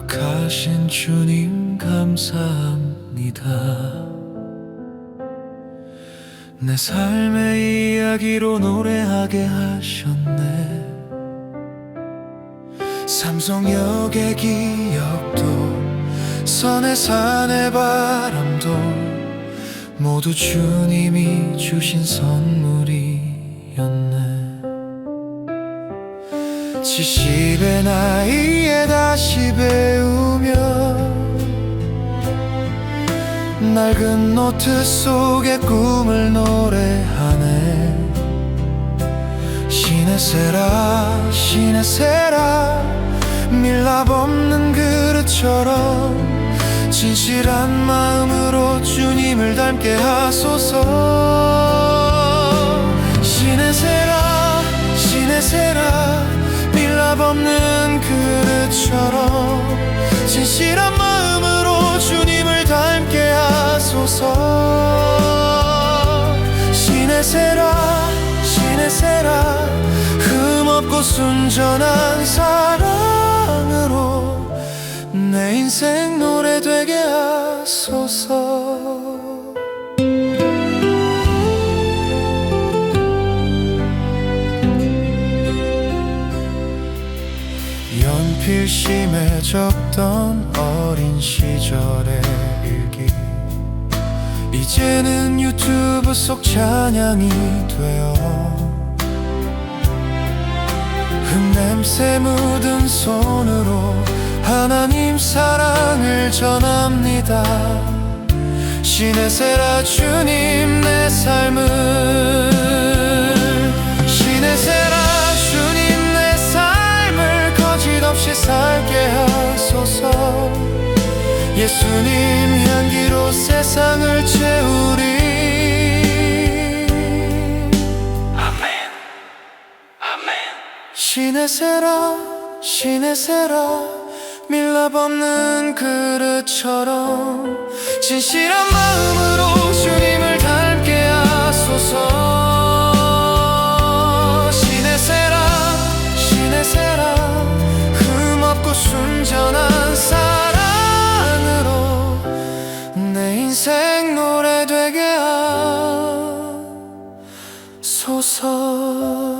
하신 주님 감사합니다. 내 삶의 이야기로 노래하게 하셨네. 삼성역의 기억도 선의 산의 바람도 모두 주님이 주신 선물이었네. 70의 나이에 다시 배우며 낡은 노트 속에 꿈을 노래하네. 시내세라 시내세라. 밀랍 없는 그릇처럼 진실한 마음으로 주님을 닮게 하소서 순전한 사랑으로 내 인생 노래 되게 하소서. 연필 심해졌던 어린 시절의 일기. 이제는 유튜브 속 찬양이 되어 흙냄새 묻은 손으로 하나님 사랑을 전합니다. 시내세라 주님 내 삶을. 시내세라 주님 내 삶을 거짓 없이 살게 하소서. 예수님 향기로 세상을 시내세라 시내세라 밀랍없는 그릇처럼 진실한 마음으로 주님을 닮게 하소서. 시내새라 시내새라 흠없고 순전한 사랑으로 내 인생 노래 되게 하소서.